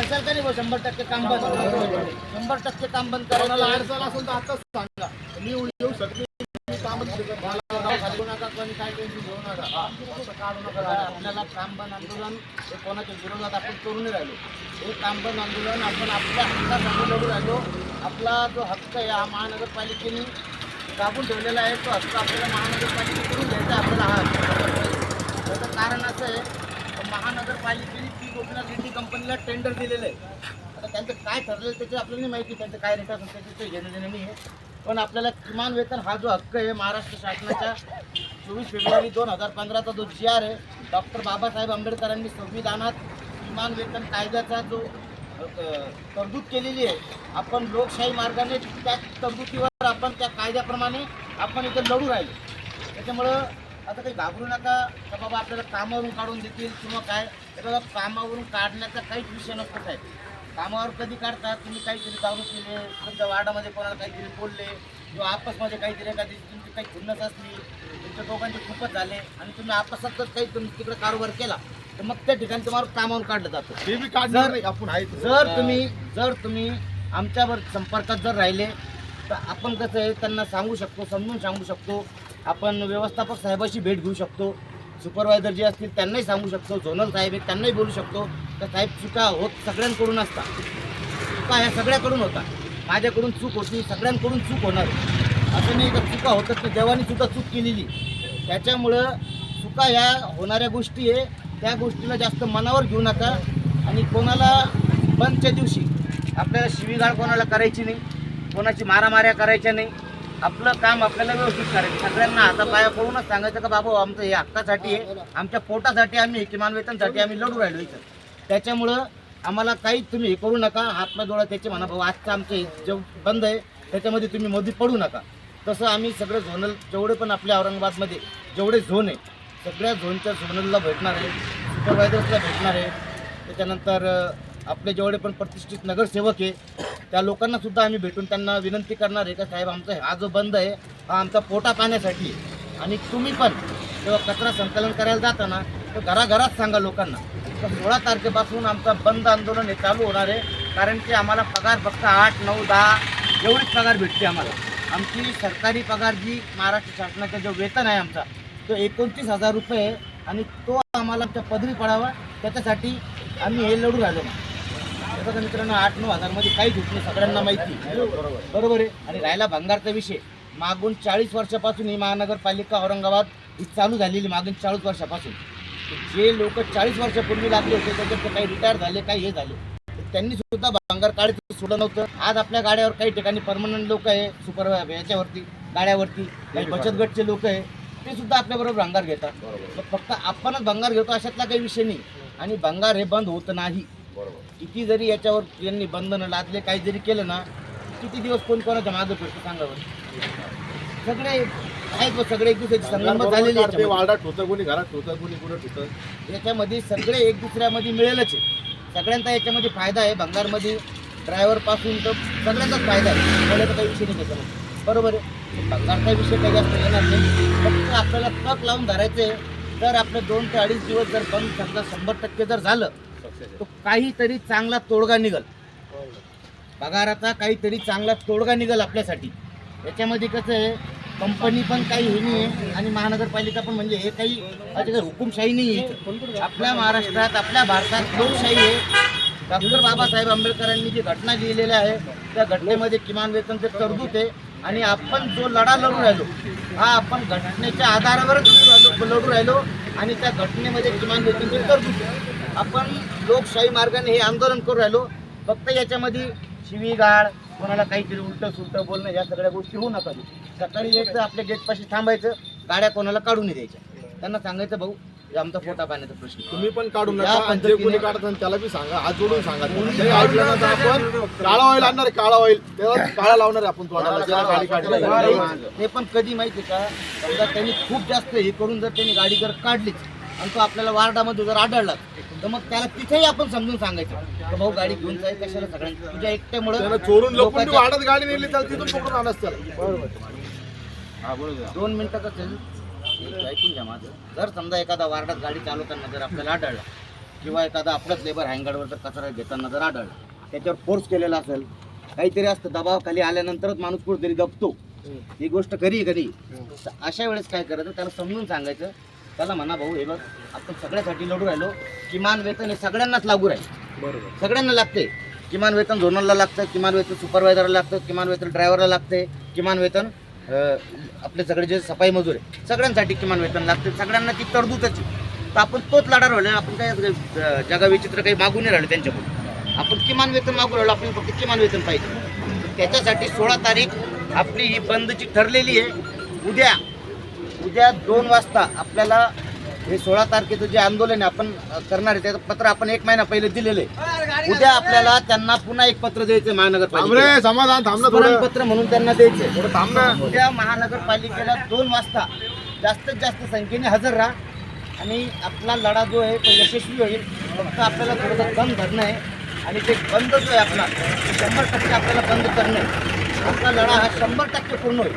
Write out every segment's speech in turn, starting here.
असेल का नाही भाऊ शंभर टक्के काम बंद शंभर टक्के काम बंद कोणाला करायला अडचण असेल तर आताच सांगा. मी येऊ शकते. मी कामच करतो. मला नाव खाली नका कोणी काय टेन्शन घेऊ नका. असं काढू नका. आपल्याला काम बंद आंदोलन हे कोणाच्या विरोधात आपण करू नाही राहिलो. हे काम बंद आंदोलन आपण आपल्या हक्कासाठी लढू राहिलो. आपला जो हक्क आहे हा महानगरपालिकेने दाबून ठेवलेला आहे. तो हक्क आपल्याला महानगरपालिकेकडून घ्यायचा आपल्याला हा हक्क. त्याचं कारण असं आहे महानगरपालिकेने ती गोपीनाथ रेड्डी कंपनीला टेंडर दिलेलं आहे. आता त्यांचं काय ठरलेलं त्याची आपल्याला नाही माहिती त्यांचं काय रेट असेल त्याचं घेणं देणं नाही आहे. पण आपल्याला किमान वेतन हा जो हक्क आहे महाराष्ट्र शासनाच्या चोवीस फेब्रुवारी दोन हजार पंधराचा जो जी आर आहे डॉक्टर बाबासाहेब आंबेडकरांनी संविधानात किमान वेतन कायद्याचा जो तरतूद केलेली आहे आपण लोकशाही मार्गाने त्या तरतुदीवर आपण त्या कायद्याप्रमाणे आपण इथं लढू राहिलो. त्याच्यामुळं आता काही घाबरू नका का बाबा आपल्याला कामावरून काढून देतील किंवा काय? बघा कामावरून काढण्याचा काहीच विषय नसतो साहेब. कामावर कधी काढतात? तुम्ही काहीतरी दारू केले तुमच्या वार्डामध्ये कोणाला काहीतरी बोलले किंवा आपसमध्ये काहीतरी एखादी तुमची काही खुन्नस असली तुमच्या दोघांचे खूपच झाले आणि तुम्ही आपसातच काही तुम्ही तिकडे कारोबार केला तर मग त्या ठिकाणी तुम्हाला कामावरून काढलं जातं. ते बी काढणार नाही आपण आहे. जर तुम्ही जर तुम्ही आमच्यावर संपर्कात जर राहिले तर आपण कसं आहे त्यांना सांगू शकतो समजून सांगू शकतो आपण व्यवस्थापक साहेबाशी भेट घेऊ शकतो. सुपरवायझर जे असतील त्यांनाही सांगू शकतो. झोनल साहेब आहेत त्यांनाही बोलू शकतो. तर साहेब चुका होत सगळ्यांकडून असतात चुका ह्या सगळ्याकडून होतात माझ्याकडून चूक होती सगळ्यांकडून चूक होणार. असं नाही का चुका होतात तर देवानी सुद्धा चूक केलेली. त्याच्यामुळं चुका ह्या होणाऱ्या गोष्टी आहे. त्या गोष्टीला जास्त मनावर घेऊ नका. आणि कोणाला बंदच्या दिवशी आपल्याला शिवीगाळ कोणाला करायची नाही. कोणाची मारामाऱ्या करायच्या नाही. आपलं काम आपल्याला व्यवस्थित करायचं. सगळ्यांना आता पाया पडूनच सांगायचं का बाबा आमचं हे हक्कासाठी आहे. आमच्या पोटासाठी आम्ही किमान वेतनसाठी आम्ही लढू राहिलो इथं. त्याच्यामुळं आम्हाला काही तुम्ही हे करू नका. हातमाजोळा त्याचे म्हणा भाऊ आजचं आमचं हे जे बंद आहे. त्याच्यामध्ये तुम्ही मध्ये पडू नका. तसं आम्ही सगळे झोनल जेवढे पण आपल्या औरंगाबादमध्ये जेवढे झोन आहे सगळ्या झोनच्या झोनलला भेटणार आहे सुपरवायझर्सला भेटणार आहे. त्याच्यानंतर आपले जेवढे पण प्रतिष्ठित नगरसेवक आहे त्या लोकांना सुद्धा आम्ही भेटून त्यांना विनंती करणार आहे का साहेब आमचा हा जो बंद आहे हा आमचा पोटा पाण्यासाठी आहे. आणि तुम्ही पण जेव्हा कचरा संकलन करायला जाता ना तर घराघरात सांगा लोकांना. तर सोळा तारखेपासून आमचा बंद आंदोलन हे चालू होणार आहे. कारण की आम्हाला पगार फक्त आठ नऊ दहा एवढीच पगार भेटते आम्हाला. आमची सरकारी पगार जी महाराष्ट्र शासनाचा जो वेतन आहे आमचा तो एकोणतीस हजार रुपये आहे. आणि तो आम्हाला आमच्या पदरी पडावा त्याच्यासाठी आम्ही हे लढू राहिलो. बघा मित्रांनो आठ नऊ हजारमध्ये काहीच होत नाही सगळ्यांना माहिती. बरोबर आहे? आणि राहिला भंगारचा विषय. मागून चाळीस वर्षापासून ही महानगरपालिका औरंगाबाद ही चालू झालेली मागून चाळीस वर्षापासून. जे लोक चाळीस वर्षापूर्वी लागले होते त्याच्यात काही रिटायर झाले काही हे झाले. त्यांनी सुद्धा भांगार काढायचं सोडलं नव्हतं. आज आपल्या गाड्यावर काही ठिकाणी परमनंट लोक आहे सुपर याच्यावरती गाड्यावरती काही बचत गटचे लोक आहे ते सुद्धा आपल्याबरोबर भंगार घेतात. फक्त आपणच भंगार घेतो अशातला काही विषय नाही. आणि भंगार हे बंद होत नाही. किती जरी याच्यावर यांनी बंधनं लादले काही जरी केलं ना किती दिवस कोण कोणाच्या मागं फिरतो सांगा बरं? सगळे आहेत बघ, सगळे एक दुसऱ्याची संगमत झालेली ते याच्यामध्ये. वार्डात ठोतं कोणी घरात ठोतं कोणी कुठं ठोतं याच्यामध्ये सगळे एक दुसऱ्यामध्ये मिळेलच आहे. सगळ्यांचा याच्यामध्ये फायदा आहे. भंगारमध्ये ड्रायव्हरपासून तर सगळ्यांचाच फायदा आहे. बोलायचा काही विषय नाही त्याच्यामध्ये. बरोबर आहे? भंगारचा विषय काही जास्त येणार नाही. फक्त आपल्याला तक लावून धरायचं आहे जर आपलं दोन ते अडीच दिवस जर बंद समजा शंभर टक्के जर झालं तो काहीतरी चांगला तोडगा निघल. पगाराचा काहीतरी चांगला तोडगा निघल आपल्यासाठी. याच्यामध्ये कसं आहे कंपनी पण काही हे नाही आहे आणि महानगरपालिका पण म्हणजे हे काही अशी हुकुमशाही नाही आहे आपल्या महाराष्ट्रात आपल्या भारतात लोकशाही आहे. डॉक्टर बाबासाहेब आंबेडकरांनी जी घटना लिहिलेल्या आहे त्या घटनेमध्ये किमान वेतन ते तरतूद आहे आणि आपण जो लढा लढू राहिलो हा आपण घटनेच्या आधारावरच लढू राहिलो आणि त्या घटनेमध्ये किमान वेतनचे तरतूद आपण लोकशाही मार्गाने हे आंदोलन करू राहिलो. फक्त याच्यामध्ये शिवीगाळ कोणाला काहीतरी उलटं सुलटं बोलणं या सगळ्या गोष्टी होऊ नका सकाळी यायचं आपल्या गेटपाशी थांबायचं गाड्या कोणाला काढून द्यायच्या. त्यांना सांगायचं भाऊ आमचा पोटा पाण्याचा प्रश्न. तुम्ही पण काढू या नका आणि जे पद्धतीने- कोणी काढत असेल त्याला बी सांगा हात जोडून सांगा. आपण काळा ऑइल आणणार काळा ऑइल त्याला काळा लावणार आपण ते पण कधी माहिती का? समजा त्यांनी खूप जास्त हे करून जर त्यांनी गाडी जर काढलीच आणि तो आपल्याला वार्डामध्ये जर आढळला तर मग त्याला तिथेही आपण समजून सांगायचं. की भाऊ गाडी घेऊन जाईल कशाला सगळ्यांना तुझ्या एकट्यामुळे त्याला चोरून वाढत गाडी नेली त्याला तिथून पकडून आणच त्याला दोन मिनिटं कसं एक ऐकून घ्या माझं. जर समजा एखादा वार्डात गाडी चालवताना जर आपल्याला आढळला किंवा एखादा आपलाच लेबर हँगरवर जर कचरा घेताना जर आढळला त्याच्यावर फोर्स केलेला असेल काहीतरी असतं दबावाखाली आल्यानंतरच माणूस कुठेतरी दबतो ही गोष्ट खरी आहे कधी तर अशा वेळेस काय करायचं? त्याला समजून सांगायचं त्याला म्हणा भाऊ हे बघ आपण सगळ्यासाठी लढू राहिलो. किमान वेतन हे सगळ्यांनाच लागू राहील. बरोबर. सगळ्यांना लागते. किमान वेतन झोनलला लागतं किमान वेतन सुपरवायझरला लागतं किमान वेतन ड्रायव्हरला लागते किमान वेतन अं, आपले सगळे जे सफाई मजूर आहे सगळ्यांसाठी किमान वेतन लागते. सगळ्यांना ती तरतूदच आहे. तर आपण तोच लढा राहिलो आपण काय अं, जगा विचित्र काही मागू नाही राहिलो त्यांच्याकडून. आपण किमान वेतन मागू राहिलो आपण फक्त किमान वेतन पाहिजे. त्याच्यासाठी सोळा तारीख आपली ही बंदची ठरलेली आहे. उद्या उद्या दोन वाजता आपल्याला हे सोळा तारखेचं जे आंदोलन आहे आपण करणार आहे त्याचं पत्र आपण एक महिना पहिले दिलेलं आहे. उद्या आपल्याला त्यांना पुन्हा एक पत्र द्यायचं महानगरपालिका पत्र म्हणून त्यांना द्यायचं उद्या महानगरपालिकेला दोन वाजता जास्तीत जास्त संख्येने हजर राहा आणि आपला लढा जो आहे तो यशस्वी होईल. फक्त आपल्याला थोडंसं दम धरणं आहे. आणि ते बंद जो आहे आपला शंभर टक्के आपल्याला बंद करणं आहे. आपला लढा हा शंभर टक्के पूर्ण होईल.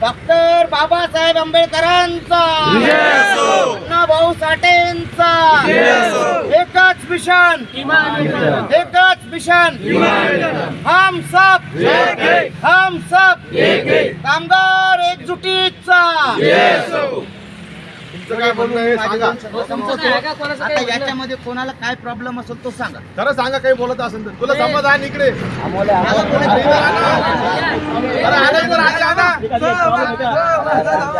डॉक्टर बाबासाहेब आंबेडकरांचा. भाऊ साठेंचा. एकच मिशन. एकच मिशन. हम सब हम सब कामगार एकजुटीचा. तुमचं काय म्हणणं आहे सांगा आता याच्यामध्ये कोणाला काय प्रॉब्लेम असेल तो सांगा खरं सांगा काही बोलत असेल तर तुला इकडे मला. अरे.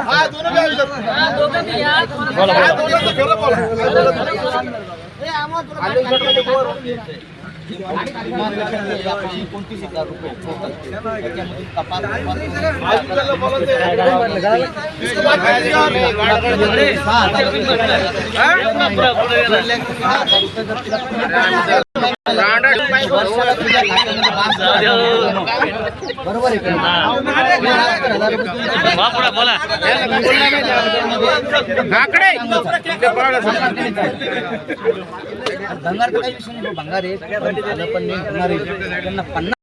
हा बी आहे. काय खरं बोला काय हजार रुपये रुपये बरोबर आहे तुझ्या भंगार काही विषय नाही भंगार आहे पण झालं पण नाही होणार आहे त्यांना पन्नास